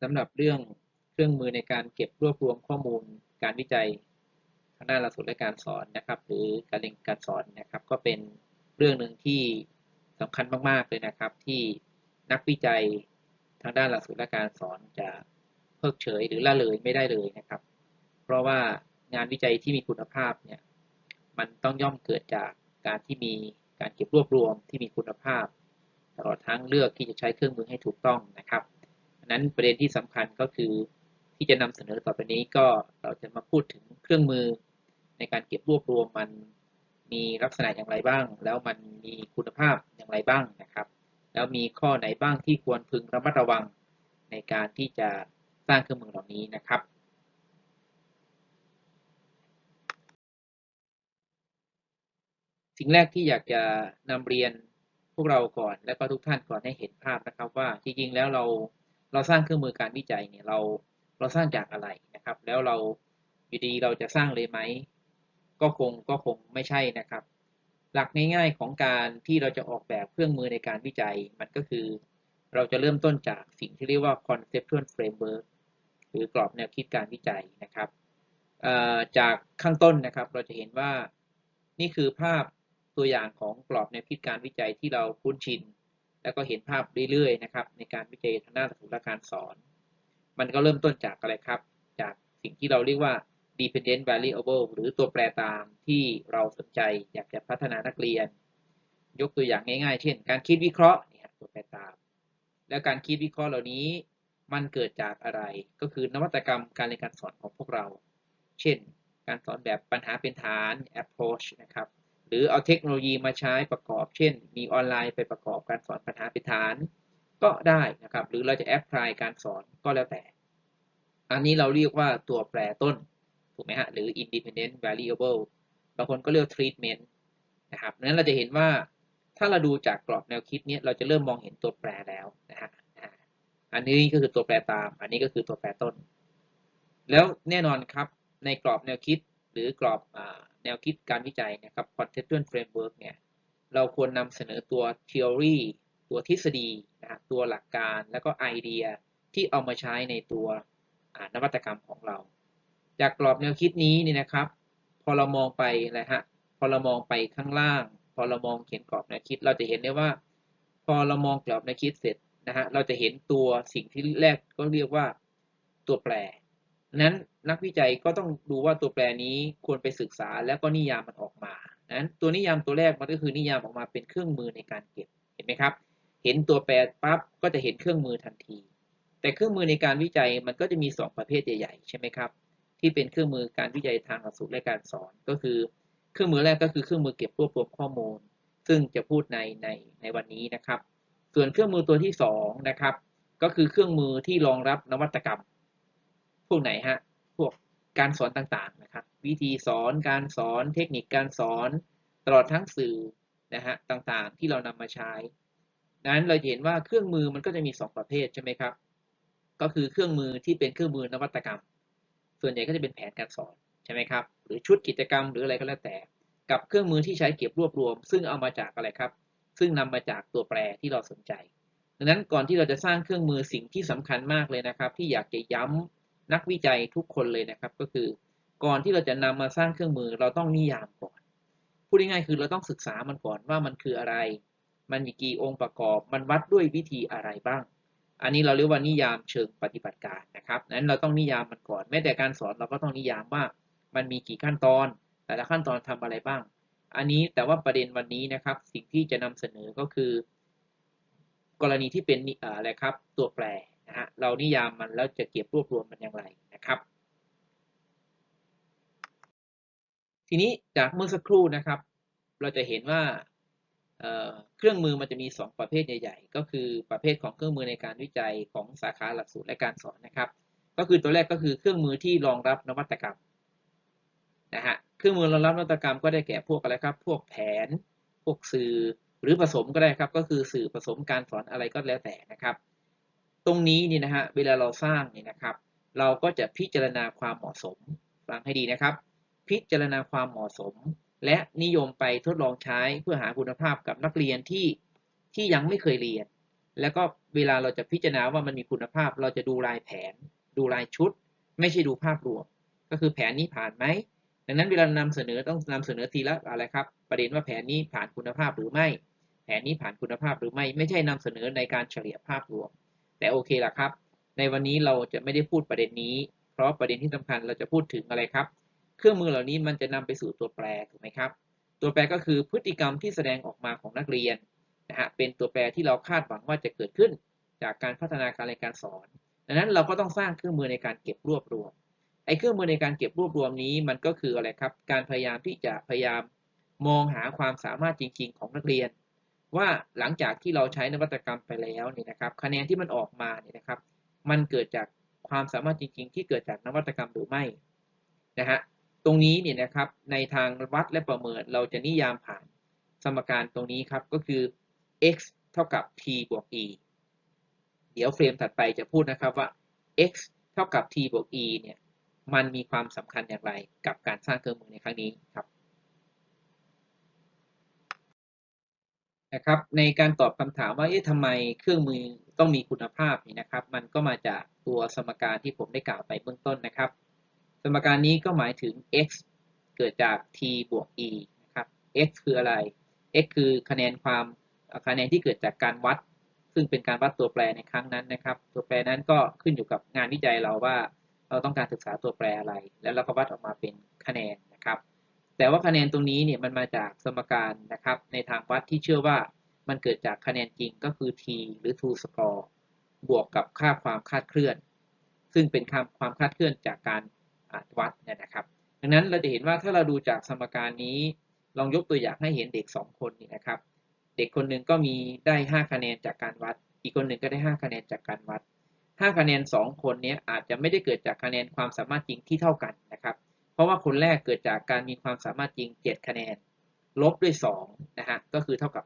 สำหรับเรื่องเครื่องมือในการเก็บรวบรวมข้อมูลการวิจัยทางด้านหลักสูตรและการสอนนะครับ หรือการเรียนการสอนนะครับ ก็เป็นเรื่องหนึ่งที่สำคัญมากๆเลยนะครับ ที่นักวิจัยทางด้านหลักสูตรและการสอนจะเพิกเฉยหรือละเลยไม่ได้เลยนะครับ เพราะว่างานวิจัยที่มีคุณภาพเนี่ยมันต้องย่อมเกิดจากการที่มีการเก็บรวบรวมที่มีคุณภาพ ตลอดทั้งเลือกที่จะใช้เครื่องมือให้ถูกต้องนะครับ นั้นประเด็นที่สำคัญก็คือที่จะนำเสนอต่อไปนี้ก็เราจะมาพูดถึงเครื่องมือในการเก็บรวบรวมมันมีลักษณะอย่างไรบ้าง แล้วมันมีคุณภาพอย่างไรบ้างนะครับ แล้วมีข้อไหนบ้างที่ควรพึงระมัดระวังในการที่จะสร้างเครื่องมือเหล่านี้นะครับ สิ่งแรกที่อยากจะนำเรียนพวกเราก่อนและก็ทุกท่านก่อนให้เห็นภาพนะครับว่าจริงๆแล้วเรา เราสร้างเครื่องมือการวิจัยเนี่ยเราเราสร้างจากอะไรนะครับ แล้วเราอยู่ดีเราจะสร้างเลยไหมก็คงก็คงไม่ใช่นะครับ หลักง่ายๆของการที่เราจะออกแบบเครื่องมือในการวิจัยมันก็คือ เราจะเริ่มต้นจากสิ่งที่เรียกว่า conceptual framework หรือกรอบแนวคิดการวิจัยนะครับจากข้างต้นนะครับเราจะเห็นว่านี่คือภาพตัวอย่างของกรอบแนวคิดการวิจัยที่เราคุ้นชิน แล้วก็เห็นภาพเรื่อยๆนะครับในการวิจัยทางด้านหลักสูตรแลการสอน มันก็เริ่มต้นจากอะไรครับ จากสิ่งที่เราเรียกว่า dependent variable หรือตัวแปรตามที่เราสนใจอยากจะพัฒนานักเรียน ยกตัวอย่างง่ายๆ เช่น การคิดวิเคราะห์เนี่ยตัวแปรตาม แล้วการคิดวิเคราะห์เหล่านี้มันเกิดจากอะไร ก็คือนวัตกรรมการเรียนการสอนของพวกเรา เช่น การสอนแบบปัญหาเป็นฐาน approach นะครับ หรือเอาเทคโนโลยีมาใช้ประกอบ เช่น มีออนไลน์ไปประกอบการสอนปัญหาเป็นฐานก็ได้นะครับ หรือเราจะแอพพลายการสอนก็แล้วแต่ อันนี้เราเรียกว่าตัวแปรต้น ถูกไหมฮะ หรือ independent variable บางคนก็เรียก treatment นะครับนั้นเราจะเห็นว่าถ้าเราดูจากกรอบแนวคิดนี้เราจะเริ่มมองเห็นตัวแปรแล้วนะฮะอันนี้ก็คือตัวแปรตาม อันนี้ก็คือตัวแปรต้น แล้วแน่นอนครับในกรอบแนวคิดหรือกรอบ แนวคิดการวิจัยนะครับ conceptual framework เนี่ยเราควรนำเสนอตัว theory ตัวทฤษฎีนะครับตัวหลักการแล้วก็ไอเดียที่เอามาใช้ในตัวนวัตกรรมของเรา จากกรอบแนวคิดนี้นี่นะครับ พอเรามองไปนะฮะพอเรามองไปข้างล่าง พอเรามองเขียนกรอบแนวคิด เราจะเห็นได้ว่า พอเรามองกรอบแนวคิดเสร็จนะฮะเราจะเห็นตัวสิ่งที่แรกก็เรียกว่าตัวแปรนั้น นักวิจัยก็ต้องดูว่าตัวแปรนี้ควรไปศึกษาแล้วก็นิยามมันออกมานั้นตัวนิยามตัวแรกมันก็คือนิยามออกมาเป็นเครื่องมือในการเก็บ เห็นไหมครับ เห็นตัวแปรปั๊บก็จะเห็นเครื่องมือทันที แต่เครื่องมือในการวิจัยมันก็จะมี 2 ประเภทใหญ่ๆใช่ไหมครับ ที่เป็นเครื่องมือการวิจัยทางหลักสูตรและการสอน ก็คือ เครื่องมือแรกก็คือเครื่องมือเก็บรวบรวมข้อมูล ซึ่งจะพูดในในในวันนี้นะครับ ส่วนเครื่องมือตัวที่2นะครับ ก็คือเครื่องมือที่รองรับนวัตกรรม พวกไหนฮะ วกการสอนต่างๆนะครับ วิธีสอนการสอนเทคนิคการสอนตลอดทั้งสื่อนะฮะต่างๆ ที่เรานำมาใช้ นั้นเราเห็นว่าเครื่องมือมันก็จะมี 2 ประเภทใช่ไหมครับ ก็คือเครื่องมือที่เป็นเครื่องมือนวัตกรรม ส่วนใหญ่ก็จะเป็นแผนการสอนใช่ไหมครับ หรือชุดกิจกรรมหรืออะไรก็แล้วแต่ กับเครื่องมือที่ใช้เก็บรวบรวม ซึ่งเอามาจากอะไรครับ ซึ่งนำมาจากตัวแปรที่เราสนใจดังนั้นก่อนที่เราจะสร้างเครื่องมือสิ่งที่สำคัญมากเลยนะครับ ที่อยากจะย้ำ นักวิจัยทุกคนเลยนะครับ ก็คือก่อนที่เราจะนำมาสร้างเครื่องมือเราต้องนิยามก่อนพูดง่ายๆคือเราต้องศึกษามันก่อนว่ามันคืออะไร มันมีกี่องค์ประกอบ มันวัดด้วยวิธีอะไรบ้าง อันนี้เราเรียกว่านิยามเชิงปฏิบัติการนะครับนั้นเราต้องนิยามมันก่อน แม้แต่การสอนเราก็ต้องนิยามว่ามันมีกี่ขั้นตอน แต่ละขั้นตอนทำอะไรบ้าง อันนี้แต่ว่าประเด็นวันนี้นะครับ สิ่งที่จะนำเสนอก็คือ กรณีที่เป็นอะไรครับ ตัวแปร นะฮะเรานิยามมันแล้วจะเก็บรวบรวมมันอย่างไรนะครับ ทีนี้จากเมื่อสักครู่นะครับ เราจะเห็นว่าเครื่องมือมันจะมี 2 ประเภทใหญ่ ๆ ก็คือประเภทของเครื่องมือในการวิจัยของสาขาหลักสูตรและการสอนนะครับ ก็คือตัวแรกก็คือเครื่องมือที่รองรับนวัตกรรมนะฮะเครื่องมือรองรับนวัตกรรมก็ได้แก่พวกอะไรครับ พวกแผน พวกสื่อหรือผสมก็ได้ครับ ก็คือสื่อผสมการสอนอะไรก็แล้วแต่นะครับ ตรงนี้นี่นะฮะเวลาเราสร้างนี่นะครับ เราก็จะพิจารณาความเหมาะสมฟังให้ดีนะครับ พิจารณาความเหมาะสม และนิยมไปทดลองใช้เพื่อหาคุณภาพกับนักเรียนที่ที่ยังไม่เคยเรียน แล้วก็เวลาเราจะพิจารณาว่ามันมีคุณภาพ เราจะดูรายแผน ดูรายชุด ไม่ใช่ดูภาพรวม ก็คือแผนนี้ผ่านไหมดังนั้นเวลานำเสนอต้องนำเสนอทีละอะไรครับ ประเด็นว่าแผนนี้ผ่านคุณภาพหรือไม่ แผนนี้ผ่านคุณภาพหรือไม่ ไม่ใช่นำเสนอในการเฉลี่ยภาพรวม แต่โอเคละครับ ในวันนี้เราจะไม่ได้พูดประเด็นนี้ เพราะประเด็นที่สำคัญเราจะพูดถึงอะไรครับ เครื่องมือเหล่านี้มันจะนำไปสู่ตัวแปรถูกไหมครับ ตัวแปรก็คือพฤติกรรมที่แสดงออกมาของนักเรียนนะฮะเป็นตัวแปรที่เราคาดหวังว่าจะเกิดขึ้น จากการพัฒนาการเรียนการสอน ดังนั้นเราก็ต้องสร้างเครื่องมือในการเก็บรวบรวมไอ้เครื่องมือในการเก็บรวบรวมนี้มันก็คืออะไรครับ การพยายามที่จะพยายามมองหาความสามารถจริง ๆ ของนักเรียน ว่าหลังจากที่เราใช้นวัตกรรมไปแล้วเนี่ยนะครับคะแนนที่มันออกมาเนี่ยนะครับ มันเกิดจากความสามารถจริง ๆ ที่เกิดจากนวัตกรรมหรือไม่นะฮะตรงนี้เนี่ยนะครับในทางวัดและประเมินเราจะนิยามผ่านสมการตรงนี้ครับก็คือ x เท่ากับ t บวก e เดี๋ยวเฟรมถัดไปจะพูดนะครับว่า x เท่ากับ t บวก e เนี่ยมันมีความสำคัญอย่างไรกับการสร้างเครื่องมือในครั้งนี้ครับ นะครับในการตอบคำถามว่าเอ๊ะทำไมเครื่องมือต้องมีคุณภาพนี่นะครับ มันก็มาจากตัวสมการที่ผมได้กล่าวไปเบื้องต้นนะครับ สมการนี้ก็หมายถึง x เกิดจาก t บวก e นะครับ x คืออะไร x คือคะแนนความคะแนนที่เกิดจากการวัด ซึ่งเป็นการวัดตัวแปรในครั้งนั้นนะครับ ตัวแปรนั้นก็ขึ้นอยู่กับงานวิจัยเราว่า เราต้องการศึกษาตัวแปรอะไร แล้วเราก็วัดออกมาเป็นคะแนน แต่ว่าคะแนนตรงนี้เนี่ยมันมาจากสมการนะครับ ในทางวัดที่เชื่อว่ามันเกิดจากคะแนนจริงก็คือ t หรือ true score บวกกับค่าความคาดเคลื่อน ซึ่งเป็นความคาดเคลื่อนจากการวัดเนี่ยนะครับ ดังนั้นเราจะเห็นว่าถ้าเราดูจากสมการนี้ ลองยกตัวอย่างให้เห็นเด็ก 2 คนนี่นะครับ เด็กคนหนึ่งก็มีได้ 5 คะแนนจากการวัด อีกคนหนึ่งก็ได้ 5 คะแนนจากการวัด 5 คะแนน 2 คนนี้อาจจะไม่ได้เกิดจากคะแนนความสามารถจริงที่เท่ากันนะครับ ราะว่าคนแรกเกิดจากการมีความสามารถจริง 7 คะแนน ลบด้วย2นะฮะก็คือเท่ากับ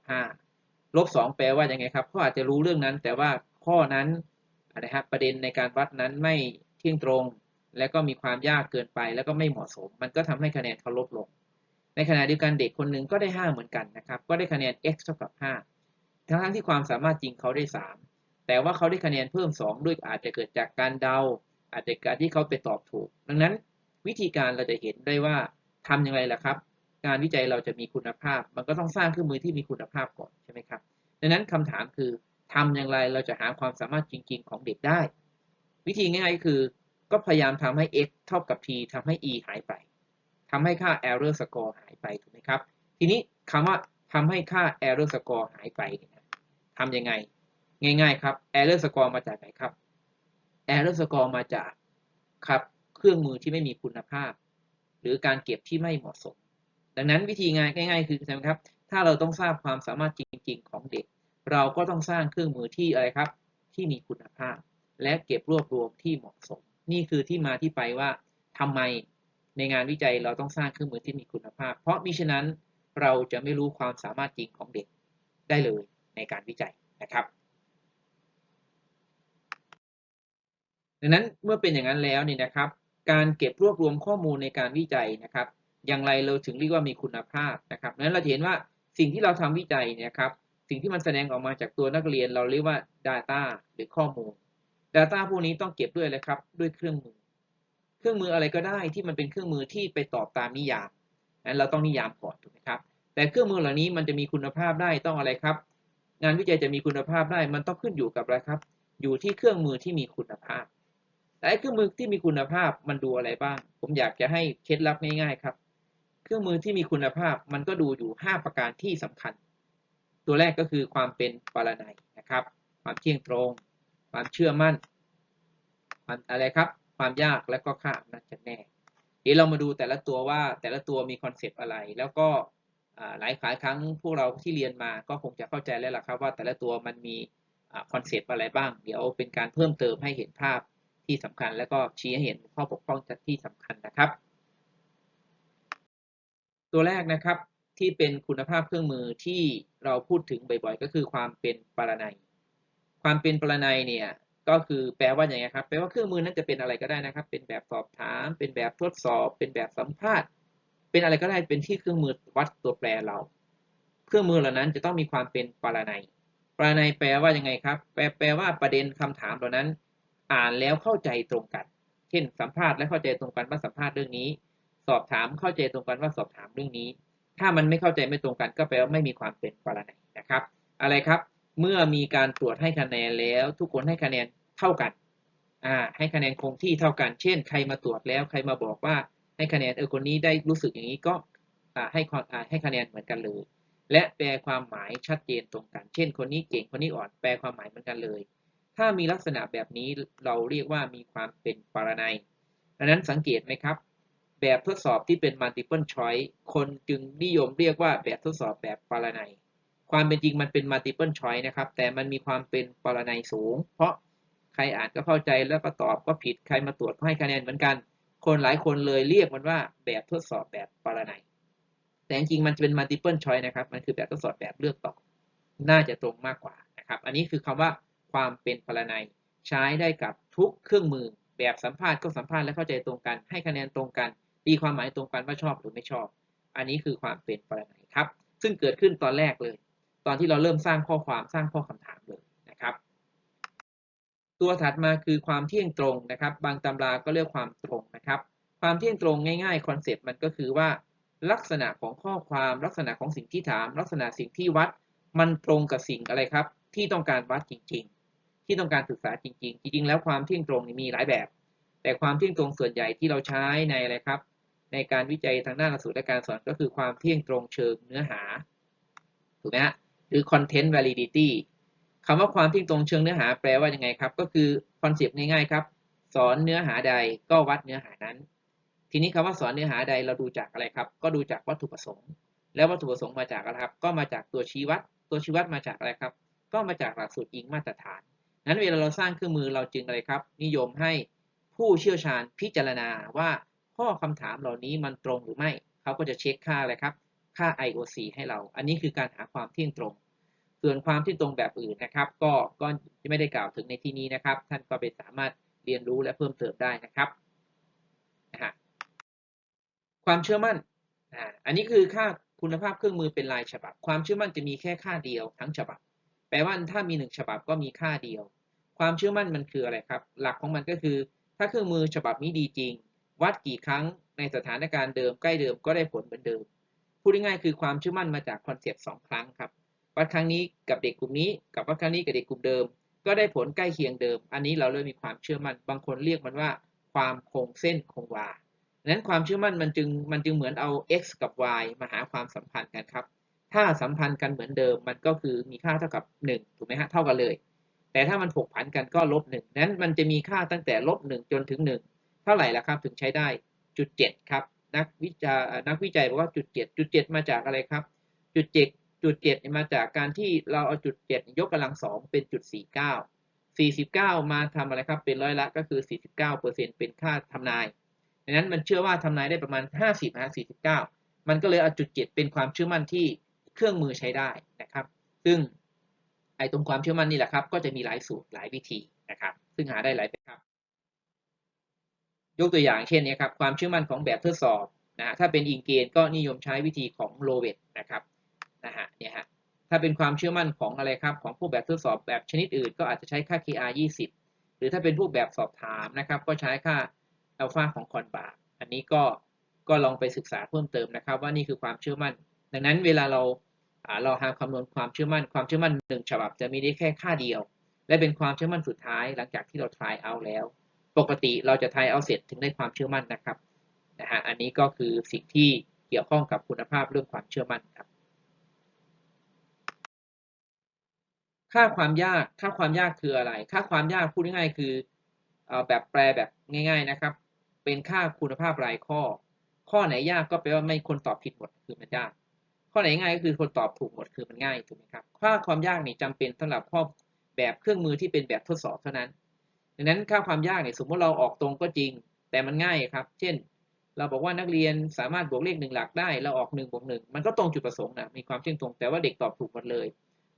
5 ลบ 2 แปลว่ายังไงครับเขาอาจจะรู้เรื่องนั้น แต่ว่าข้อนั้นนะครับประเด็นในการวัดนั้นไม่เที่ยงตรง และก็มีความยากเกินไป แล้วก็ไม่เหมาะสม มันก็ทำให้คะแนนเขาลบลง ในขณะเดียวกันเด็กคนหนึ่งก็ได้ 5 เหมือนกันนะครับก็ได้คะแนน x เท่ากับ 5 ทั้งทั้งที่ความสามารถจริงเขาได้ 3 แต่ว่าเขาได้คะแนนเพิ่ม 2 ด้วยอาจจะเกิดจากการเดา อาจจะการที่เขาไปตอบถูก ดังนั้น วิธีการเราจะเห็นได้ว่าทำอย่างไรล่ะครับ การวิจัยเราจะมีคุณภาพ มันก็ต้องสร้างเครื่องมือที่มีคุณภาพก่อนใช่ไหมครับดังนั้นคำถามคือทำอย่างไรเราจะหาความสามารถจริง ๆ ของเด็กได้ วิธีง่ายๆคือ ก็พยายามทำให้ x เท่ากับ t ทำให้ e หายไปทำให้ค่า error score หายไปถูกไหมครับ ทีนี้คำว่าทำให้ค่า error score หายไปทำยังไง ง่าย ๆ ครับ error score มาจากไหนครับ error score มาจากครับ เครื่องมือที่ไม่มีคุณภาพ หรือการเก็บที่ไม่เหมาะสม ดังนั้นวิธีง่าย ๆ คือใช่ไหมครับ ถ้าเราต้องทราบความสามารถจริง ๆ ของเด็ก เราก็ต้องสร้างเครื่องมือที่อะไรครับ ที่มีคุณภาพ และเก็บรวบรวมที่เหมาะสม นี่คือที่มาที่ไปว่าทำไมในงานวิจัยเราต้องสร้างเครื่องมือที่มีคุณภาพ เพราะมิฉะนั้นเราจะไม่รู้ความสามารถจริงของเด็กได้เลยในการวิจัยนะครับดังนั้นเมื่อเป็นอย่างนั้นแล้วนี่นะครับ การเก็บรวบรวมข้อมูลในการวิจัยนะครับ อย่างไรเราถึงเรียกว่ามีคุณภาพนะครับนั้นเราเห็นว่าสิ่งที่เราทำวิจัยเนี่ยครับ สิ่งที่มันแสดงออกมาจากตัวนักเรียนเราเรียกว่า Data หรือข้อมูล Data พวกนี้ต้องเก็บด้วยเลยครับด้วยเครื่องมือ เครื่องมืออะไรก็ได้ที่มันเป็นเครื่องมือที่ไปตอบตามนิยามนั้นเราต้องนิยามก่อนถูกไหมครับ แต่เครื่องมือเหล่านี้มันจะมีคุณภาพได้ต้องอะไรครับ งานวิจัยจะมีคุณภาพได้มันต้องขึ้นอยู่กับอะไรครับ อยู่ที่เครื่องมือที่มีคุณภาพ แต่เครื่องมือที่มีคุณภาพมันดูอะไรบ้าง ผมอยากจะให้เคล็ดลับง่ายๆครับ เครื่องมือที่มีคุณภาพมันก็ดูอยู่ 5 ประการที่สำคัญ ตัวแรกก็คือความเป็นปรนัยนะครับ ความเที่ยงตรง ความเชื่อมั่นความอะไรครับ ความยากและก็ค่าอำนาจจำแนกเดี๋ยวเรามาดูแต่ละตัวว่าแต่ละตัวมีคอนเซปต์อะไร แล้วก็หลายหลายครั้งพวกเราที่เรียนมาก็คงจะเข้าใจแล้วล่ะครับว่าแต่ละตัวมันมีคอนเซปต์อะไรบ้าง เดี๋ยวเป็นการเพิ่มเติมให้เห็นภาพ ที่สำคัญ แล้วก็ชี้ให้เห็นข้อบกพร่องที่สำคัญนะครับ ตัวแรกนะครับที่เป็นคุณภาพเครื่องมือที่เราพูดถึงบ่อยๆ ก็คือความเป็นปรนัย ความเป็นปรนัยเนี่ยก็คือแปลว่าอย่างไรครับแปลว่าเครื่องมือนั้นจะเป็นอะไรก็ได้นะครับ เป็นแบบสอบถาม เป็นแบบทดสอบ เป็นแบบสัมภาษณ์ เป็นอะไรก็ได้เป็นที่เครื่องมือวัดตัวแปรเรา เครื่องมือเหล่านั้นจะต้องมีความเป็นปรนัยปรนัยแปลว่ายังไงครับ แปลแปลว่าประเด็นคำถามเหล่านั้น อ่านแล้วเข้าใจตรงกัน เช่น สัมภาษณ์และเข้าใจตรงกันว่าสัมภาษณ์เรื่องนี้ สอบถามเข้าใจตรงกันว่าสอบถามเรื่องนี้ ถ้ามันไม่เข้าใจไม่ตรงกันก็แปลว่าไม่มีความเป็นปรนัยนะครับ อะไรครับ เมื่อมีการตรวจให้คะแนนแล้ว ทุกคนให้คะแนนเท่ากันอ่าให้คะแนนคงที่เท่ากัน เช่น ใครมาตรวจแล้วใครมาบอกว่าให้คะแนนเออคนนี้ได้รู้สึกอย่างนี้ก็ให้ความให้คะแนนเหมือนกันเลย และแปลความหมายชัดเจนตรงกัน เช่น คนนี้เก่งคนนี้อ่อนแปลความหมายเหมือนกันเลย ถ้ามีลักษณะแบบนี้เราเรียกว่ามีความเป็นปรนัยดังนั้นสังเกตไหมครับ แบบทดสอบที่เป็น multiple choice คนจึงนิยมเรียกว่าแบบทดสอบแบบปรนัย ความเป็นจริงมันเป็น multiple choice นะครับ แต่มันมีความเป็นปรนัยสูง เพราะใครอ่านก็เข้าใจแล้วก็ตอบก็ผิด ใครมาตรวจก็ให้คะแนนเหมือนกัน คนหลายคนเลยเรียกมันว่าแบบทดสอบแบบปรนัย แต่จริงๆมันจะเป็น multiple choice นะครับ มันคือแบบทดสอบแบบเลือกตอบ น่าจะตรงมากกว่านะครับ อันนี้คือคำว่า ความเป็นปรนัย ใช้ได้กับทุกเครื่องมือ แบบสัมภาษณ์ก็สัมภาษณ์และเข้าใจตรงกัน ให้คะแนนตรงกันตีความหมายตรงกันว่าชอบหรือไม่ชอบ อันนี้คือความเป็นปรนัยครับ ซึ่งเกิดขึ้นตอนแรกเลย ตอนที่เราเริ่มสร้างข้อความสร้างข้อคำถามเลยนะครับ ตัวถัดมาคือความเที่ยงตรงนะครับ บางตำราก็เรียกความตรงนะครับ ความเที่ยงตรงง่ายๆคอนเซปต์มันก็คือว่าลักษณะของข้อความลักษณะของสิ่งที่ถาม ลักษณะสิ่งที่วัด มันตรงกับสิ่งอะไรครับ ที่ต้องการวัดจริงๆ ที่ต้องการศึกษาจริง ๆ จริง ๆ แล้วความเที่ยงตรงมีหลายแบบ แต่ความเที่ยงตรงส่วนใหญ่ที่เราใช้ในอะไรครับ ในการวิจัยทางด้านหลักสูตรและการสอนก็คือความเที่ยงตรงเชิงเนื้อหาถูกไหมฮะหรือ content validity คำว่าความเที่ยงตรงเชิงเนื้อหาแปลว่ายังไงครับ ก็คือคอนเซปต์ง่ายๆครับ สอนเนื้อหาใดก็วัดเนื้อหานั้น ทีนี้คำว่าสอนเนื้อหาใดเราดูจากอะไรครับ ก็ดูจากวัตถุประสงค์ แล้ววัตถุประสงค์มาจากอะไรครับ ก็มาจากตัวชี้วัด ตัวชี้วัดมาจากอะไรครับ ก็มาจากหลักสูตรอิงมาตรฐาน นั้นเวลาเราสร้างเครื่องมือเราจึงอะไรครับ นิยมให้ผู้เชี่ยวชาญพิจารณาว่าข้อคำถามเหล่านี้มันตรงหรือไม่ เขาก็จะเช็คค่าอะไรครับ ค่า IOC ให้เรา อันนี้คือการหาความเที่ยงตรง ส่วนความที่ตรงแบบอื่นนะครับ ก็ก็ไม่ได้กล่าวถึงในที่นี้นะครับ ท่านก็ไปสามารถเรียนรู้และเพิ่มเติมได้นะครับนะฮะความเชื่อมั่นอ่าอันนี้คือค่าคุณภาพเครื่องมือเป็นลายฉบับ ความเชื่อมั่นจะมีแค่ค่าเดียวทั้งฉบับ แปลว่าถ้ามีหนึ่งฉบับก็มีค่าเดียว ความเชื่อมั่นมันคืออะไรครับ หลักของมันก็คือ ถ้าเครื่องมือฉบับนี้ดีจริง วัดกี่ครั้งในสถานการณ์เดิมใกล้เดิมก็ได้ผลเหมือนเดิม พูดง่ายๆคือความเชื่อมั่นมาจากคอนเซปต์สองครั้งครับ วัดครั้งนี้กับเด็กกลุ่มนี้ กับวัดครั้งนี้กับเด็กกลุ่มเดิม ก็ได้ผลใกล้เคียงเดิม อันนี้เราเริ่มมีความเชื่อมั่น บางคนเรียกมันว่า ความคงเส้นคงวาดังนั้นความเชื่อมั่นมันจึงมันจึงเหมือนเอา x กับ y มาหาความสัมพันธ์กันครับ ถ้าสัมพันธ์กันเหมือนเดิมมันก็คือมีค่าเท่ากับ 1 ถูกไหมฮะ เท่ากันเลย แต่ถ้ามันผกผันกันก็ลบหนึ่งนั้นมันจะมีค่าตั้งแต่ลบหนึ่งจนถึง1เท่าไหร่ละครับถึงใช้ได้จุดเจ็ดครับ นักวิจานักวิจัยบอกว่าจุดเจ็ดจุดเจ็ดมาจากอะไรครับ จุดเจ็ดจุดเจ็ดมาจากการที่เราเอาจุดเจ็ดยกกำลังสองเป็นจุดสี่เก้าสี่สิบเก้ามาทำอะไรครับเป็นร้อยละก็คือสี่สิบเก้าเปอร์เซ็นเป็นค่าทำนายดังนั้นมันเชื่อว่าทำนายได้ประมาณห้าสิบนะสี่สิบเก้ามันก็เลยเอาจุดเจ็ดเป็นความเชื่อมั่นที่เครื่องมือใช้ได้นะครับ ซึ่ง ไอ้ตรงความเชื่อมั่นนี่แหละครับ ก็จะมีหลายสูตรหลายวิธีนะครับ ซึ่งหาได้หลายแบบครับ ยกตัวอย่างเช่นนี้ครับ ความเชื่อมั่นของแบบทดสอบนะถ้าเป็นอิงเกณฑ์ก็นิยมใช้วิธีของโลเวตนะครับนะฮะเนี่ยฮะถ้าเป็นความเชื่อมั่นของอะไรครับ ของพวกแบบทดสอบแบบชนิดอื่น ก็อาจจะใช้ค่า KR 20 หรือถ้าเป็นพวกแบบสอบถามนะครับ ก็ใช้ค่าอัลฟาของคอนบาร์อันนี้ก็ก็ลองไปศึกษาเพิ่มเติมนะครับ ว่านี่คือความเชื่อมั่น ดังนั้นเวลาเรา เราหาคำนวณความเชื่อมั่น ความเชื่อมั่นหนึ่งฉบับจะมีได้แค่ค่าเดียว และเป็นความเชื่อมั่นสุดท้ายหลังจากที่เรา try out แล้ว ปกติเราจะ try out เสร็จถึงได้ความเชื่อมั่นนะครับนะฮะอันนี้ก็คือสิ่งที่เกี่ยวข้องกับคุณภาพเรื่องความเชื่อมั่นครับ ค่าความยากค่าความยากคืออะไร ค่าความยากพูดง่ายๆคือแบบแปลแบบง่าย ๆนะครับ เป็นค่าคุณภาพรายข้อ ข้อไหนยากก็แปลว่าไม่คนตอบผิดหมดคือมันยาก ข้อไหนง่ายก็คือคนตอบถูกหมดคือมันง่ายถูกไหมครับค่าความยากนี่จำเป็นสำหรับข้อแบบเครื่องมือที่เป็นแบบทดสอบเท่านั้น ดังนั้นค่าความยากเนี่ยสมมติเราออกตรงก็จริง แต่มันง่ายครับ เช่น เราบอกว่านักเรียนสามารถบวกเลขหนึ่งหลักได้ เราออกหนึ่งบวกหนึ่งมันก็ตรงจุดประสงค์นะมีความเที่ยงตรงแต่ว่าเด็กตอบถูกหมดเลย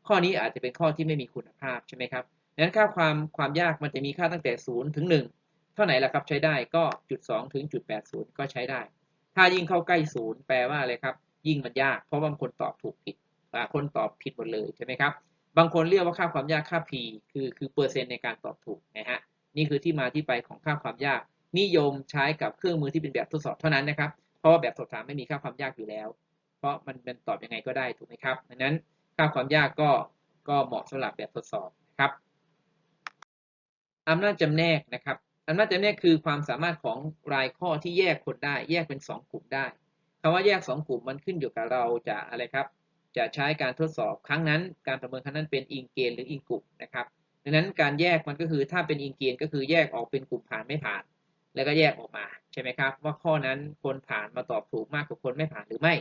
ข้อนี้อาจจะเป็นข้อที่ไม่มีคุณภาพใช่ไหมครับดังนั้นค่าความความยากมันจะมีค่าตั้งแต่ศูนย์ถึงหนึ่งเท่าไหร่ละครับใช้ได้ก็จุดสองถึงจุดแปดศูนย์ก็ใช้ได้ ถ้ายิ่งเข้าใกล้ศูนย์แปลว่าอะไรครับ ยิ่งมันยาก เพราะว่าคนตอบถูกผิดคนตอบผิดหมดเลยใช่ไหมครับ บางคนเรียกว่าค่าความยากค่า p คือคือเปอร์เซ็นต์ในการตอบถูกนะฮะ นี่คือที่มาที่ไปของค่าความยาก นิยมใช้กับเครื่องมือที่เป็นแบบทดสอบเท่านั้นนะครับ เพราะว่าแบบสอบถามไม่มีค่าความยากอยู่แล้ว เพราะมันเป็นตอบยังไงก็ได้ถูกไหมครับ ดังนั้นค่าความยากก็ก็เหมาะสำหรับแบบทดสอบนะครับอำนาจจำแนกนะครับอำนาจจำแนกคือความสามารถของรายข้อที่แยกคนได้ แยกเป็น 2 กลุ่มได้ คำว่าแยก 2 กลุ่มมันขึ้นอยู่กับเราจะอะไรครับ จะใช้การทดสอบครั้งนั้น การประเมินครั้งนั้นเป็นอิงเกณฑ์หรืออิงกลุ่มนะครับดังนั้นการแยกมันก็คือถ้าเป็นอิงเกณฑ์ก็คือแยกออกเป็นกลุ่มผ่านไม่ผ่าน แล้วก็แยกออกมาใช่ไหมครับ ว่าข้อนั้นคนผ่านมาตอบถูกมากกว่าคนไม่ผ่านหรือไม่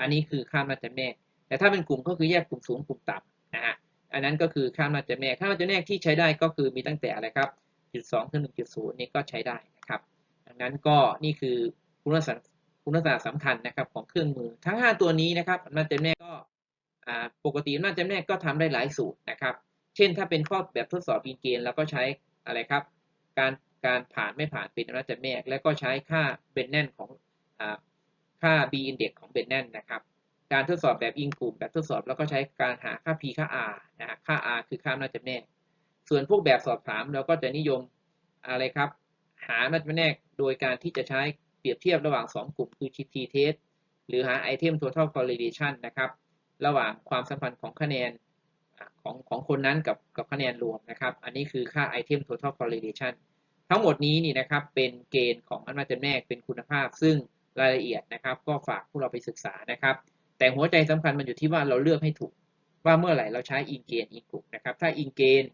อันนี้คือค่ามาจำแนก แต่ถ้าเป็นกลุ่มก็คือแยกกลุ่มสูงกลุ่มต่ำนะฮะอันนั้นก็คือค่ามาจำแนกค่ามาจำแนกที่ใช้ได้ก็คือมีตั้งแต่อะไรครับจุดสองถึงหนึ่งจุดศูนย์นี่ก็ใช้ได้นะครับ ดังนั้นก็นี่คือคุณลักษณะ คุณลักษณะสำคัญนะครับของเครื่องมือทั้ง 5 ตัวนี้นะครับอำนาจจำแนกก็ปกติอำนาจจำแนกก็ทำได้หลายสูตรนะครับ เช่นถ้าเป็นข้อแบบทดสอบอินเกณฑ์เราก็ใช้อะไรครับ การการผ่านไม่ผ่านเป็นอำนาจจำแนก แล้วก็ใช้ค่าเบนแนนของค่า b index ของเบนแนนนะครับ การทดสอบแบบอิงกลุ่มแบบทดสอบแล้วก็ใช้การหาค่า p ค่า r นะฮะค่า r คือค่าอำนาจจำแนก ส่วนพวกแบบสอบถามเราก็จะนิยมอะไรครับ หาอำนาจจำแนกโดยการที่จะใช้ ปรียบเทียบระหว่าง 2 กลุ่มคือ t test หรือหา item total correlation นะครับ ระหว่างความสัมพันธ์ของคะแนนของของคนนั้นกับกับคะแนนรวมนะครับ อันนี้คือค่า item total correlation ทั้งหมดนี้นี่นะครับเป็นเกณฑ์ของอำนมาจจำแนกเป็นคุณภาพ ซึ่งรายละเอียดนะครับ ก็ฝากพวกเราไปศึกษานะครับ แต่หัวใจสำคัญมันอยู่ที่ว่าเราเลือกให้ถูก ว่าเมื่อไหร่เราใช้อิงเกณฑ์อิงกลุ่มนะครับ ถ้าอิงเกณฑ์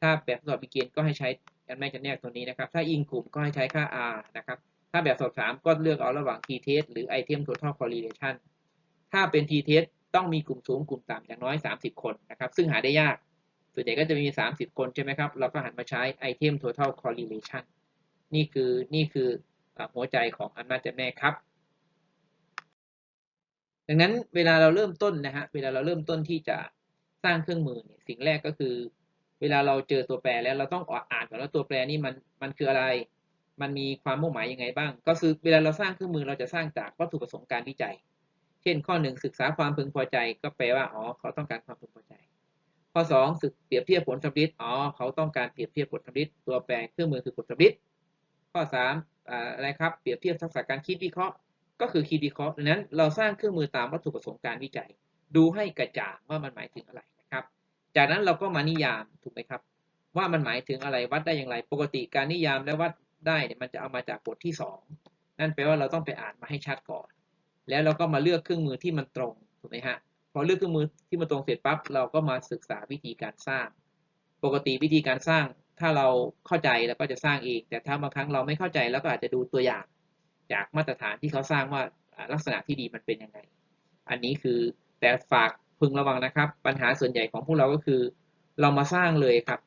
ถ้าแบบทดสอบอิงเกณฑ์ก็ให้ใช้อำนาจจำแนกตัวนี้นะครับ ถ้าอิงกลุ่มก็ให้ใช้ค่า r นะครับ ถ้าแบบสอบถามก็เลือกเอาระหว่าง t test หรือ item total correlation ถ้าเป็น t test ต้องมีกลุ่มสูงกลุ่มต่ำอย่างน้อย 30 คนนะครับซึ่งหาได้ยาก ส่วนใหญ่ก็จะมี 30 คนใช่ไหมครับเราก็หันมาใช้ item total correlation นี่คือนี่คือหัวใจของอำนาจจำแนกครับ ดังนั้นเวลาเราเริ่มต้นนะฮะเวลาเราเริ่มต้นที่จะสร้างเครื่องมือเนี่ยสิ่งแรกก็คือ เวลาเราเจอตัวแปรแล้วเราต้องอ่านก่อนว่าตัวแปรนี่มันมันคืออะไร มันมีความมุ่งหมายยังไงบ้าง ก็คือเวลาเราสร้างเครื่องมือเราจะสร้างจากวัตถุประสงค์การวิจัย เช่น ข้อหนึ่งศึกษาความพึงพอใจ ก็แปลว่าอ๋อเขาต้องการความพึงพอใจ ข้อสองศึกเปรียบเทียบผลสำลิดอ๋อเขาต้องการเปรียบเทียบผลสำลิดตัวแปรเครื่องมือคือผลสำลิดข้อสามอะไรครับเปรียบเทียบทักษะการคิดวิเคราะห์ ก็คือคิดวิเคราะห์ดังนั้นเราสร้างเครื่องมือตามวัตถุประสงค์การวิจัย ดูให้กระจ่างว่ามันหมายถึงอะไรนะครับ จากนั้นเราก็มานิยามถูกไหมครับว่ามันหมายถึงอะไรวัดได้อย่างไร ปกติการนิยามและวัด ได้เนี่ยมันจะเอามาจากบทที่ 2 นั่นแปลว่าเราต้องไปอ่านมาให้ชัดก่อน แล้วเราก็มาเลือกเครื่องมือที่มันตรงถูกไหมฮะพอเลือกเครื่องมือที่มันตรงเสร็จปั๊บเราก็มาศึกษาวิธีการสร้าง ปกติวิธีการสร้างถ้าเราเข้าใจเราก็จะสร้างเอง แต่ถ้าบางครั้งเราไม่เข้าใจแล้วก็อาจจะดูตัวอย่าง จากมาตรฐานที่เขาสร้างว่าลักษณะที่ดีมันเป็นยังไง อันนี้คือแต่ฝากพึงระวังนะครับ ปัญหาส่วนใหญ่ของพวกเราก็คือ เรามาสร้างเลยครับ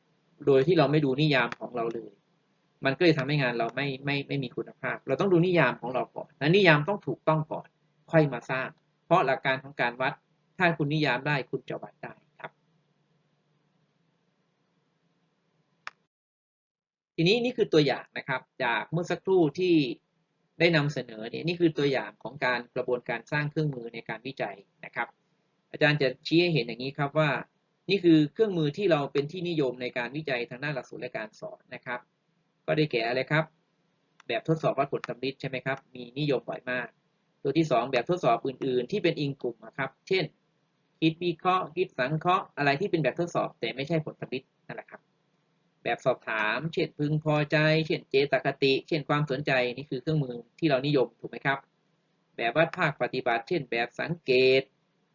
โดยที่เราไม่ดูนิยามของเราเลย มันก็เลยทำให้งานเราไม่ไม่ไม่มีคุณภาพ เราต้องดูนิยามของเราก่อนและนิยามต้องถูกต้องก่อน ค่อยมาสร้าง เพราะหลักการของการวัด ถ้าคุณนิยามได้คุณจะวัดได้ครับ ทีนี้นี่คือตัวอย่างนะครับ จากเมื่อสักครู่ที่ได้นำเสนอเนี่ยนี่คือตัวอย่างของการกระบวนการสร้างเครื่องมือในการวิจัยนะครับ อาจารย์จะชี้ให้เห็นอย่างนี้ครับว่า นี่คือเครื่องมือที่เราเป็นที่นิยมในการวิจัยทางด้านหลักสูตรและการสอนนะครับ ก็ได้แก่อะไรครับ แบบทดสอบวัดผลสำลิดใช่ไหมครับ มีนิยมบ่อยมาก ตัวที่ 2 แบบทดสอบอื่น ๆ ที่เป็นอิงกลุ่มนะครับ เช่น คิดวิเคราะห์ คิดสังเคราะห์ อะไรที่เป็นแบบทดสอบ แต่ไม่ใช่ผลสำลิดนั่นแหละครับ แบบสอบถาม เช่นพึงพอใจ เช่นเจตคติ เช่นความสนใจ นี่คือเครื่องมือที่เรานิยมถูกไหมครับ แบบวัดภาคปฏิบัติ เช่น แบบสังเกต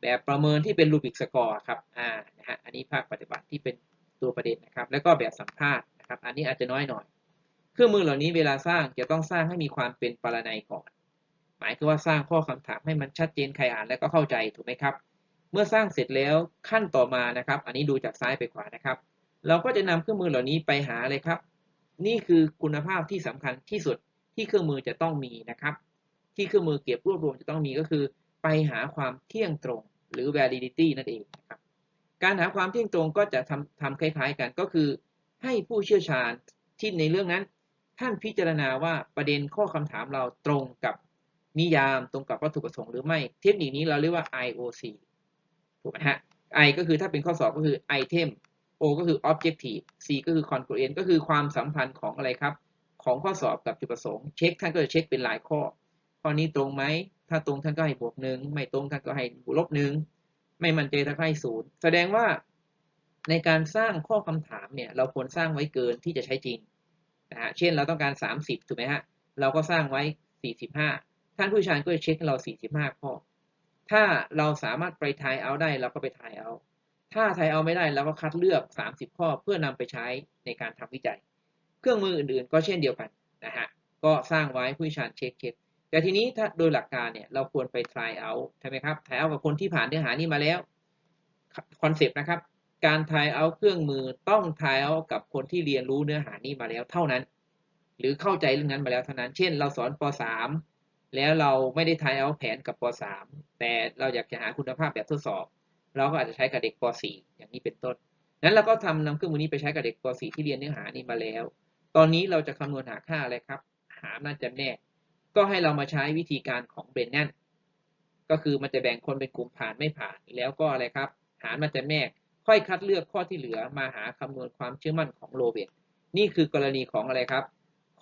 แบบประเมินที่เป็นรูบิกสกอร์ครับ อ่า นะฮะ อันนี้ภาคปฏิบัติที่เป็นตัวประเด็นนะครับ แล้วก็แบบสัมภาษณ์นะครับ อันนี้อาจจะน้อยหน่อย เครื่องมือเหล่านี้เวลาสร้างจะต้องสร้างให้มีความเป็นปรนัยก่อน หมายคือว่าสร้างข้อคำถามให้มันชัดเจนใครอ่านแล้วก็เข้าใจถูกไหมครับ เมื่อสร้างเสร็จแล้วขั้นต่อมานะครับ อันนี้ดูจากซ้ายไปขวานะครับ เราก็จะนำเครื่องมือเหล่านี้ไปหาเลยครับ นี่คือคุณภาพที่สำคัญที่สุดที่เครื่องมือจะต้องมีนะครับ ที่เครื่องมือเก็บรวบรวมจะต้องมีก็คือ ไปหาความเที่ยงตรง หรือ validity นั่นเองนะครับการหาความเที่ยงตรงก็จะทำทำคล้ายๆกันก็คือ ให้ผู้เชี่ยวชาญที่ในเรื่องนั้น ท่านพิจารณาว่าประเด็นข้อคำถามเราตรงกับนิยามตรงกับวัตถุประสงค์หรือไม่ เทคนิคนี้เราเรียกว่า IOC ถูกไหมฮะ I ก็คือถ้าเป็นข้อสอบก็คือ item O ก็คือ objective C ก็คือ congruent ก็คือความสัมพันธ์ของอะไรครับ ของข้อสอบกับจุดประสงค์เช็คท่านก็จะเช็คเป็นหลายข้อ ข้อนี้ตรงไหม ถ้าตรงท่านก็ให้บวกหนึ่งไม่ตรงท่านก็ให้ลบหนึ่งไม่มั่นใจท่านก็ให้ศูนย์แสดงว่าในการสร้างข้อคำถามเนี่ยเราควรสร้างไว้เกินที่จะใช้จริง นะฮะเช่นเราต้องการ 30 ถูกไหมฮะ เราก็สร้างไว้ 45 ท่านผู้ชาญก็จะเช็คให้เรา 45 ข้อ ถ้าเราสามารถไปทายเอาได้เราก็ไปทายเอา ถ้าทายเอาไม่ได้เราก็คัดเลือก 30 ข้อเพื่อนำไปใช้ในการทำวิจัย เครื่องมืออื่นๆ ก็เช่นเดียวกันนะฮะ ก็สร้างไว้ผู้เชี่ยวชาญเช็คเช็คแต่ทีนี้ถ้าโดยหลักการเนี่ยเราควรไป try out ใช่ไหมครับ try out กับคนที่ผ่านเนื้อหานี้มาแล้วคอนเซปต์นะครับ การ try out เครื่องมือต้อง try out กับคนที่เรียนรู้เนื้อหานี้มาแล้วเท่านั้น หรือเข้าใจเรื่องนั้นมาแล้วเท่านั้น เช่น เราสอนป .3 แล้วเราไม่ได้ try out แผนกับป .3 แต่เราอยากจะหาคุณภาพแบบทดสอบ เราก็อาจจะใช้กับเด็กป .4 อย่างนี้เป็นต้น นั้นเราก็ทำนำเครื่องมือนี้ไปใช้กับเด็กป .4 ที่เรียนเนื้อหานี้มาแล้ว ตอนนี้เราจะคำนวณหาค่าอะไรครับ หาน่าจะแนกก็ให้เรามาใช้วิธีการของเบรนแนนก็คือมันจะแบ่งคนเป็นกลุ่มผ่านไม่ผ่าน แล้วก็อะไรครับ หารมันจะแนก ค่อยคัดเลือกข้อที่เหลือมาหาคำนวณความเชื่อมั่นของโรเบิร์ตนี่คือกรณีของอะไรครับ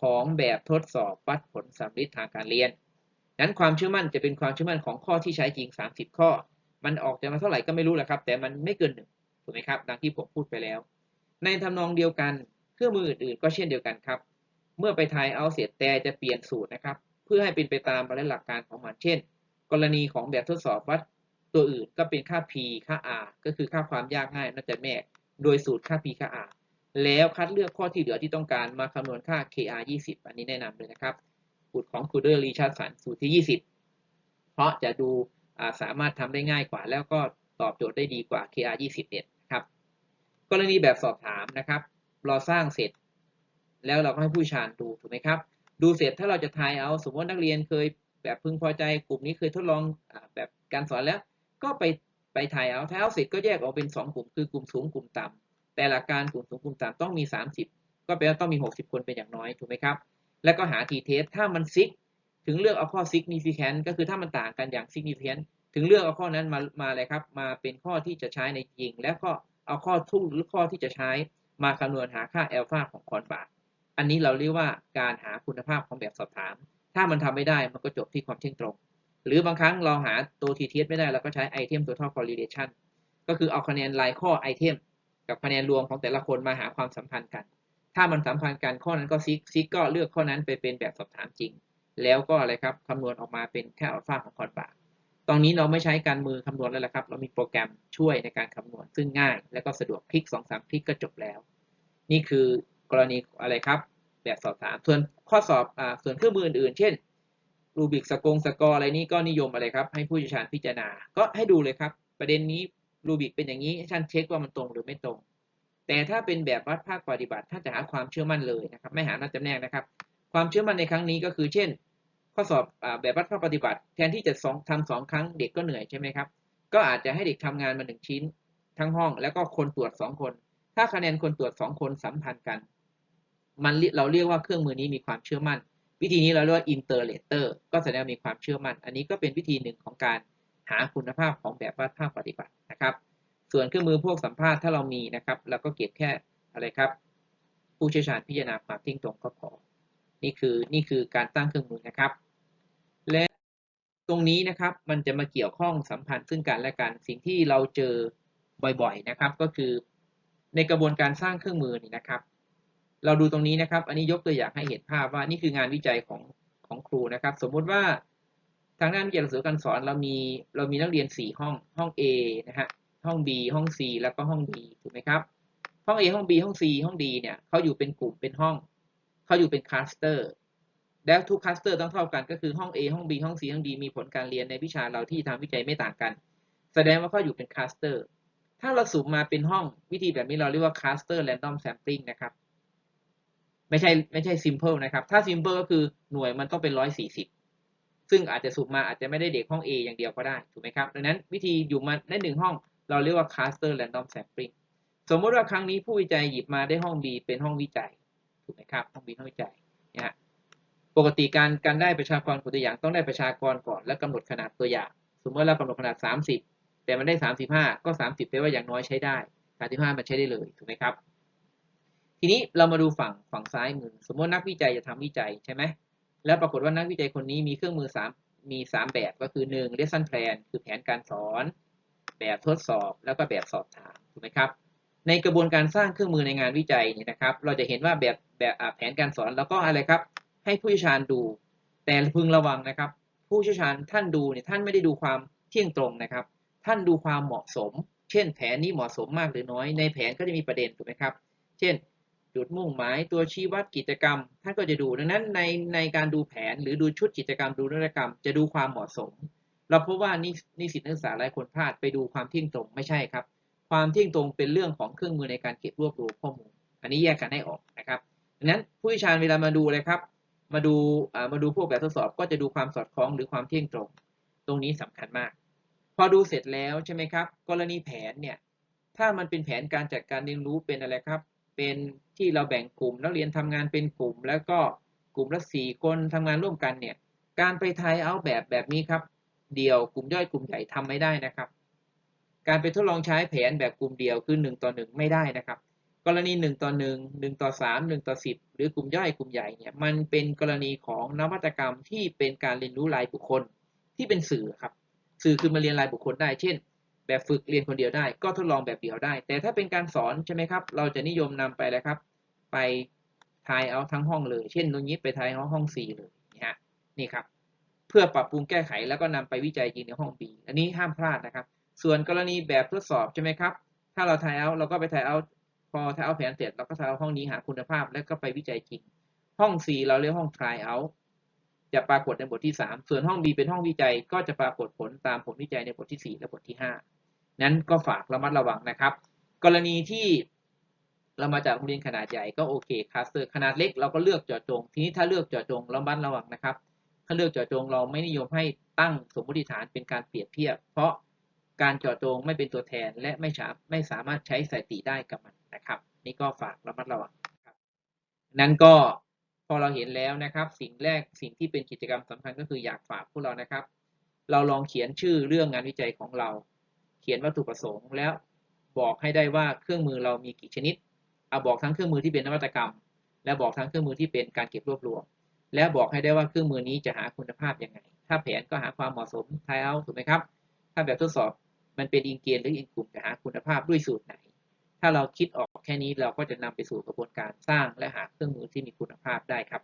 ของแบบทดสอบวัดผลสำลิดทางการเรียน นั้นความเชื่อมั่นจะเป็นความเชื่อมั่นของข้อที่ใช้จริง 30 ข้อ มันออกจะมาเท่าไหร่ก็ไม่รู้แหละครับ แต่มันไม่เกินหนึ่งถูกไหมครับ ดังที่ผมพูดไปแล้ว ในทำนองเดียวกันเครื่องมืออื่นๆ ก็เช่นเดียวกันครับ เมื่อไปทายเอาเสร็จแต่จะเปลี่ยนสูตรนะครับ เพื่อให้เป็นไปตามหลักการของมันเช่น กรณีของแบบทดสอบวัด ตัวอื่นก็เป็นค่า p ค่า r ก็คือค่าความยากง่ายน่าจะแม่โดยสูตรค่า p ค่า r แล้วคัดเลือกข้อที่เหลือที่ต้องการมาคำนวณค่า kr 20 อันนี้แนะนำเลยนะครับสูตรของคูเดอร์รีชาร์ดสันสูตรที่ 20 เพราะจะดูสามารถทำได้ง่ายกว่า แล้วก็ตอบโจทย์ได้ดีกว่า kr 21ครับ กรณีแบบสอบถามนะครับ เราสร้างเสร็จ แล้วเราก็ให้ผู้ชานดูถูกไหมครับ ดูเสร็จถ้าเราจะทายเอา สมมตินักเรียนเคยแบบพึงพอใจ กลุ่มนี้เคยทดลองอแบบการสอนแล้ว ก็ไปไปทายเอาทายเอาเสร็จก็แยกออกเป็น 2 กลุ่มคือกลุ่มสูงกลุ่มต่ำแต่หลักการกลุ่มสูงกลุ่มต่ำต้องมี 30 ก็แปลว่าต้องมี 60 คนเป็นอย่างน้อยถูกไหมครับ แล้วก็หาทีเทสถ้ามันซิกถึงเลือกเอาข้อ significant ก็คือถ้ามันต่างกันอย่าง significant ถึงเลือกเอาข้อนั้นมามาเลยครับ มาเป็นข้อที่จะใช้ในจริง แล้วก็เอาข้อทุ่หรือข้อที่จะใช้มาคำนวณหาค่าอัลฟาของคอนบาทอันนี้เราเรียกว่าการหาคุณภาพของแบบสอบถาม ถ้ามันทำไม่ได้มันก็จบที่ความเที่ยงตรง หรือบางครั้งเราหาตัวทีเทสไม่ได้เราก็ใช้ item total correlation ก็คือเอาคะแนนรายข้อ item กับคะแนนรวมของแต่ละคนมาหาความสัมพันธ์กัน ถ้ามันสัมพันธ์กันข้อนั้นก็ซิกซิกก็เลือกข้อนั้นไปเป็นแบบสอบถามจริง แล้วก็อะไรครับคำนวณออกมาเป็นค่าอัลฟาของคอนบาตอนนี้เราไม่ใช้การมือคำนวณแล้วละครับ เรามีโปรแกรมช่วยในการคำนวณ ซึ่งง่ายและก็สะดวกคลิก2อสคลิกก็จบแล้ว นี่คือกรณีอะไรครับ แบบสอบถาม ส่วนข้อสอบอ่าส่วนเครื่องมืออื่นๆ เช่น รูบิกสกงสกอร์อะไรนี้ก็นิยมอะไรครับ ให้ผู้เชี่ยวชาญพิจารณา ก็ให้ดูเลยครับ ประเด็นนี้รูบิกเป็นอย่างนี้ให้ท่านเช็คว่ามันตรงหรือไม่ตรง แต่ถ้าเป็นแบบวัดภาคปฏิบัติถ้าจะหาความเชื่อมั่นเลยนะครับ ไม่หาหน้าจำแนกนะครับ ความเชื่อมั่นในครั้งนี้ก็คือ เช่น ข้อสอบแบบวัดภาคปฏิบัติ แทนที่จะสองทำสองครั้งเด็กก็เหนื่อยใช่ไหมครับ ก็อาจจะให้เด็กทำงานมาหนึ่งชิ้น ทั้งห้องแล้วก็คนตรวจสองคน ถ้าคะแนนคนตรวจสองคนสัมพันธ์กัน มันเราเรียกว่าเครื่องมือนี้มีความเชื่อมั่น วิธีนี้เราเรียกว่า interlater ก็แสดงมีความเชื่อมั่น อันนี้ก็เป็นวิธีหนึ่งของการหาคุณภาพของแบบวาดภาพปฏิบัตินะครับ ส่วนเครื่องมือพวกสัมภาษณ์ถ้าเรามีนะครับเราก็เก็บแค่อะไรครับ ผู้เชี่ยวชาญพิจารณาความทิ้งตรงก็พอ นี่คือนี่คือการตั้งเครื่องมือนะครับ และตรงนี้นะครับมันจะมาเกี่ยวข้องสัมพันธ์ซึ่งกันและกัน สิ่งที่เราเจอบ่อยๆนะครับ ก็คือในกระบวนการสร้างเครื่องมือนี่นะครับ เราดูตรงนี้นะครับ อันนี้ยกตัวอย่างให้เห็นภาพว่านี่คืองานวิจัยของของครูนะครับ สมมุติว่าทางด้านวิทยาหนังสือการสอนเรามีเรามีนักเรียน 4 ห้องห้อง A นะฮะห้อง B ห้อง C แล้วก็ห้อง D ถูกไหมครับ ห้อง A ห้อง B ห้อง C ห้อง D เนี่ยเขาอยู่เป็นกลุ่มเป็นห้องเขาอยู่เป็นคลัสเตอร์แล้วทุกคลัสเตอร์ต้องเท่ากันก็คือห้อง A ห้อง B ห้อง C ห้อง D มีผลการเรียนในวิชาเราที่ทำวิจัยไม่ต่างกัน แสดงว่าเขาอยู่เป็นคลัสเตอร์ถ้าเราสุ่มมาเป็นห้องวิธีแบบนี้เราเรียกว่าคลัสเตอร์แรนดอมแซมปลิงนะครับ ไม่ใช่ไม่ใช่ simple นะครับ ถ้า simple ก็คือหน่วยมันต้องเป็นร้อยสี่สิบซึ่งอาจจะสุ่มมาอาจจะไม่ได้เด็กห้อง A อย่างเดียวก็ได้ ถูกไหมครับ ดังนั้นวิธีอยู่มาในหนึ่งห้อง เราเรียกว่า cluster random sampling สมมติว่าครั้งนี้ผู้วิจัยหยิบมาได้ห้อง B เป็นห้องวิจัย ถูกไหมครับ ห้อง B ห้องวิจัยเนี่ยปกติการการได้ประชากรตัวอย่างต้องได้ประชากรก่อน แล้วกำหนดขนาดตัวอย่าง สมมติเรากำหนดขนาด 30 แต่มันได้สามสิบห้าก็สามสิบแปลว่าอย่างน้อยใช้ได้สามสิบห้ามันใช้ได้เลย ถูกไหมครับ ทีนี้เรามาดูฝั่งฝั่งซ้ายมือ สมมตินักวิจัยจะทำวิจัยใช่ไหมแล้วปรากฏว่านักวิจัยคนนี้มีเครื่องมือสามมีสามแบบก็คือหนึ่ง lesson plan คือแผนการสอน แบบทดสอบแล้วก็แบบสอบถามถูกไหมครับ ในกระบวนการสร้างเครื่องมือในงานวิจัยเนี่ยนะครับ เราจะเห็นว่าแบบแบบแผนการสอนแล้วก็อะไรครับ ให้ผู้เชี่ยวชาญดู แต่พึงระวังนะครับ ผู้เชี่ยวชาญท่านดูเนี่ยท่านไม่ได้ดูความเที่ยงตรงนะครับ ท่านดูความเหมาะสม เช่น แผนนี้เหมาะสมมากหรือน้อยในแผนก็จะมีประเด็นถูกไหมครับ เช่น จุดมุ่งหมายตัวชี้วัดกิจกรรม ท่านก็จะดู ดังนั้นในในการดูแผนหรือดูชุดกิจกรรมดูนวัตกรรม จะดูความเหมาะสม เราพบว่านินิสิตนักศึกษาหลายคนพลาดไปดูความเที่ยงตรงไม่ใช่ครับ ความเที่ยงตรงเป็นเรื่องของเครื่องมือในการเก็บรวบรวมข้อมูล อันนี้แยกกันให้ออกนะครับดังนั้นผู้เชี่ยวชาญเวลามาดูเลยครับ มาดูมาดูพวกแบบทดสอบก็จะดูความสอดคล้องหรือความเที่ยงตรง ตรงนี้สำคัญมาก พอดูเสร็จแล้วใช่ไหมครับ กรณีแผนเนี่ยถ้ามันเป็นแผนการจัดการเรียนรู้เป็นอะไรครับ เป็นที่เราแบ่งกลุ่มนักเรียนทำงานเป็นกลุ่ม แล้วก็กลุ่มละสี่คนทำงานร่วมกันเนี่ยการไปทายเอาแบบแบบนี้ครับ เดี่ยวกลุ่มย่อยกลุ่มใหญ่ทำไม่ได้นะครับ การไปทดลองใช้แผนแบบกลุ่มเดียวคือหนึ่งต่อหนึ่งไม่ได้นะครับ กรณีหนึ่งต่อหนึ่งหนึ่งต่อสามหนึ่งต่อสิบหรือกลุ่มย่อยกลุ่มใหญ่เนี่ยมันเป็นกรณีของนวัตกรรมที่เป็นการเรียนรู้รายบุคคลที่เป็นสื่อครับ สื่อคือมาเรียนรายบุคคลได้เช่น แบบฝึกเรียนคนเดียวได้ ก็ทดลองแบบเดียวได้ แต่ถ้าเป็นการสอนใช่ไหมครับ เราจะนิยมนำไปแล้วครับ ไปทายเอาทั้งห้องเลย เช่นตรงนี้ไปทายเอาห้อง4เลยนี่ฮะนี่ครับ เพื่อปรับปรุงแก้ไขแล้วก็นำไปวิจัยจริงในห้อง B อันนี้ห้ามพลาดนะครับ ส่วนกรณีแบบทดสอบใช่ไหมครับ ถ้าเราทายเอาเราก็ไปทายเอาพอทายเอาแผนเสร็จเราก็ทายเอาห้องนี้หาคุณภาพ แล้วก็ไปวิจัยจริง ห้อง C เราเรียกห้อง try out จะปรากฏในบทที่ 3 ส่วนห้อง B เป็นห้องวิจัย ก็จะปรากฏผลตามผลวิจัยในบทที่ 4 และบทที่ 5 นั้นก็ฝากระมัดระวังนะครับ กรณีที่เรามาจากโรงเรียนขนาดใหญ่ก็โอเคคลาสเตอร์ขนาดเล็กเราก็เลือกเจาะจง ทีนี้ถ้าเลือกเจาะจงระมัดระวังนะครับ ถ้าเลือกเจาะจงเราไม่นิยมให้ตั้งสมมติฐานเป็นการเปรียบเทียบ เพราะการเจาะจงไม่เป็นตัวแทนและไม่สาไม่สามารถใช้สถิติได้กับมันนะครับ นี่ก็ฝากระมัดระวังครับนั้นก็พอเราเห็นแล้วนะครับ สิ่งแรกสิ่งที่เป็นกิจกรรมสำคัญก็คืออยากฝากพวกเรานะครับ เราลองเขียนชื่อเรื่องงานวิจัยของเรา ขียนวัตถุประสงค์ แล้วบอกให้ได้ว่าเครื่องมือเรามีกี่ชนิดเอาบอกทั้งเครื่องมือที่เป็นนวัตกรรม และบอกทั้งเครื่องมือที่เป็นการเก็บรวบรวม และบอกให้ได้ว่าเครื่องมือนี้จะหาคุณภาพยังไง ถ้าแผนก็หาความเหมาะสมทายเอาถูกไหมครับ ถ้าแบบทดสอบมันเป็นอิงเกณฑ์หรืออิงกลุ่มจะหาคุณภาพด้วยสูตรไหน ถ้าเราคิดออกแค่นี้เราก็จะนำไปสู่กระบวนการสร้างและหาเครื่องมือที่มีคุณภาพได้ครับ